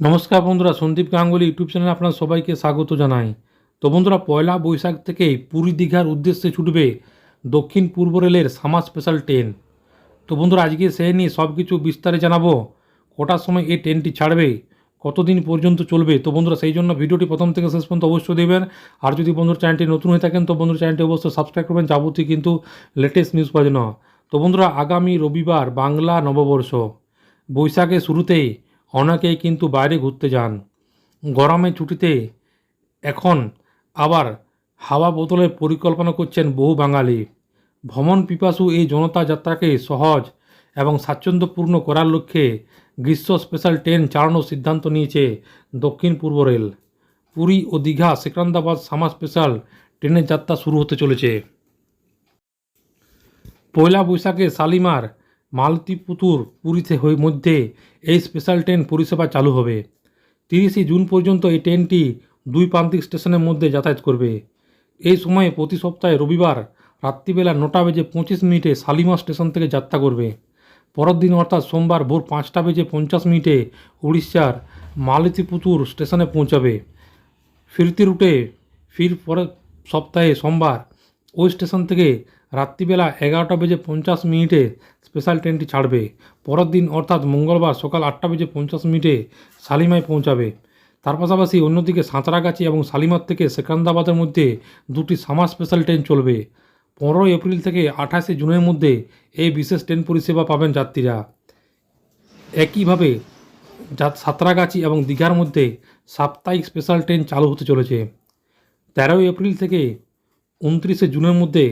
নমস্কার বন্ধুরা, সন্দীপ গাঙ্গুলি ইউটিউব চ্যানেলে আপনার সবাইকে স্বাগত জানাই। তো বন্ধুরা, পয়লা বৈশাখ থেকেই পুরী দীঘার উদ্দেশ্যে ছুটবে দক্ষিণ পূর্ব রেলের সামা স্পেশাল ট্রেন তো বন্ধুরা, আজকে সে নিয়ে সব কিছু বিস্তারে জানাব। কটার সময় এই ট্রেনটি ছাড়বে, কতদিন পর্যন্ত চলবে? তো বন্ধুরা, সেই জন্য ভিডিওটি প্রথম থেকে শেষ পর্যন্ত অবশ্যই দেবেন আর যদি বন্ধুর চ্যানেলটি নতুন হয়ে থাকেন, তো বন্ধুর চ্যানেলটি অবশ্যই সাবস্ক্রাইব করবেন। যাবতীয় কিন্তু লেটেস্ট নিউজ পাওয়ার জন্য তো বন্ধুরা, আগামী রবিবার বাংলা নববর্ষ। বৈশাখের শুরুতেই অনেকেই কিন্তু বাইরে ঘুরতে যান। গরমে ছুটিতে এখন আবার হাওয়া বোতলের পরিকল্পনা করছেন বহু বাঙালি। ভ্রমণ পিপাসু এই জনতা যাত্রাকে সহজ এবং স্বাচ্ছন্দ্যপূর্ণ করার লক্ষ্যে গ্রীষ্ম স্পেশাল ট্রেন চালানোর সিদ্ধান্ত নিয়েছে দক্ষিণ পূর্ব রেল। পুরী ও দীঘা সেকান্দ্রাবাদ সামার স্পেশাল ট্রেনের যাত্রা শুরু হতে চলেছে। পয়লা বৈশাখে শালিমার মালতীপুতুর পুরীতে মধ্যে এই স্পেশাল ট্রেন পরিষেবা চালু হবে। তিরিশে জুন পর্যন্ত এই ট্রেনটি দুই প্রান্তিক স্টেশনের মধ্যে যাতায়াত করবে। এই সময়ে প্রতি সপ্তাহে রবিবার রাত্রিবেলা নটা বেজে পঁচিশ মিনিটে শালিমা স্টেশন থেকে যাত্রা করবে। পরের দিন অর্থাৎ সোমবার ভোর পাঁচটা বেজে পঞ্চাশ মিনিটে উড়িষ্যার মালতিপুতুর স্টেশনে পৌঁছাবে। ফিরতি রুটে ফির পরের সপ্তাহে সোমবার ওই স্টেশন থেকে রাত্রিবেলা এগারোটা বেজে পঞ্চাশ মিনিটে স্পেশাল ট্রেনটি ছাড়বে। পরের দিন অর্থাৎ মঙ্গলবার সকাল আটটা বেজে পঞ্চাশ মিনিটে শালিমায় পৌঁছাবে। তার পাশাপাশি অন্যদিকে সাঁতরাগাছি এবং শালিমার থেকে সেকান্দাবাদের মধ্যে দুটি সামার স্পেশাল ট্রেন চলবে। পনেরোই এপ্রিল থেকে আঠাশে জুনের মধ্যে এই বিশেষ ট্রেন পরিষেবা পাবেন যাত্রীরা। একইভাবে সাঁতরাগাছি এবং দীঘার মধ্যে সাপ্তাহিক স্পেশাল ট্রেন চালু হতে চলেছে। তেরোই এপ্রিল থেকে উনত্রিশে জুনের মধ্যে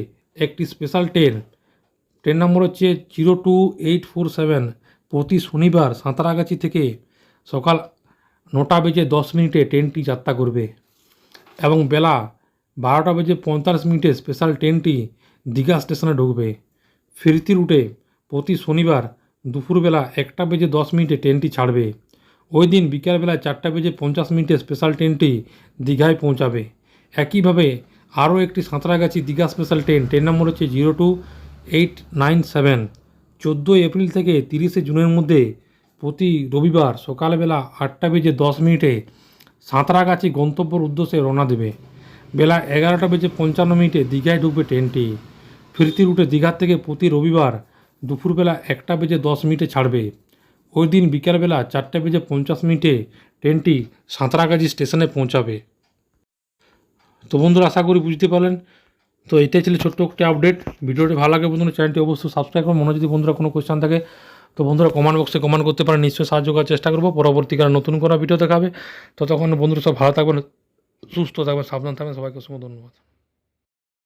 একটি স্পেশাল ট্রেন ট্রেন নম্বর হচ্ছে zero two eight four seven. প্রতি শনিবার সাঁতরাগাছি থেকে সকাল নটা বেজে দশ মিনিটে ট্রেনটি যাত্রা করবে এবং বেলা বারোটা বেজে পঁয়তাল্লিশ মিনিটে স্পেশাল ট্রেনটি দীঘা স্টেশনে ঢুকবে। ফিরতি রুটে প্রতি শনিবার দুপুরবেলা একটা বেজে দশ মিনিটে ট্রেনটি ছাড়বে। ওই দিন বিকালবেলা চারটা বেজে পঞ্চাশ মিনিটে স্পেশাল ট্রেনটি দীঘায় পৌঁছাবে। একইভাবে আরও একটি Santragachi Digha special train train number হচ্ছে zero two eight nine seven, চোদ্দোই এপ্রিল থেকে তিরিশে জুনের মধ্যে প্রতি রবিবার সকালবেলা আটটা বেজে দশ মিনিটে সাঁতরাগাছি গন্তব্যর উদ্দেশ্যে রওনা দেবে। বেলা এগারোটা বেজে পঞ্চান্ন মিনিটে দীঘায় ঢুকবে ট্রেনটি। ফিরতি রুটে দীঘার থেকে প্রতি রবিবার দুপুরবেলা একটা বেজে দশ মিনিটে ছাড়বে। ওই দিন বিকালবেলা চারটে বেজে পঞ্চাশ মিনিটে ট্রেনটি সাঁতরাগাছি স্টেশনে পৌঁছাবে। তো বন্ধুরা, আশা করি বুঝতে পারলেন। তো এটাই ছিল ছোট্ট একটি আপডেট ভিডিওটি ভালো লাগে বন্ধুরা চ্যানেলটি অবশ্যই সাবস্ক্রাইব করুন। মনে যদি বন্ধুরা কোনো কোয়েশ্চান থাকে, তো বন্ধুরা কমেন্ট বক্সে কমেন্ট করতে পারেন। নিশ্চয়ই সাহায্য করার চেষ্টা করব। পরবর্তীকালে নতুন কোনো ভিডিও দেখাবে তো তখন বন্ধুরা সব ভালো থাকবেন, সুস্থ থাকবেন, সাবধান থাকবেন। সবাইকে অসংখ্য ধন্যবাদ।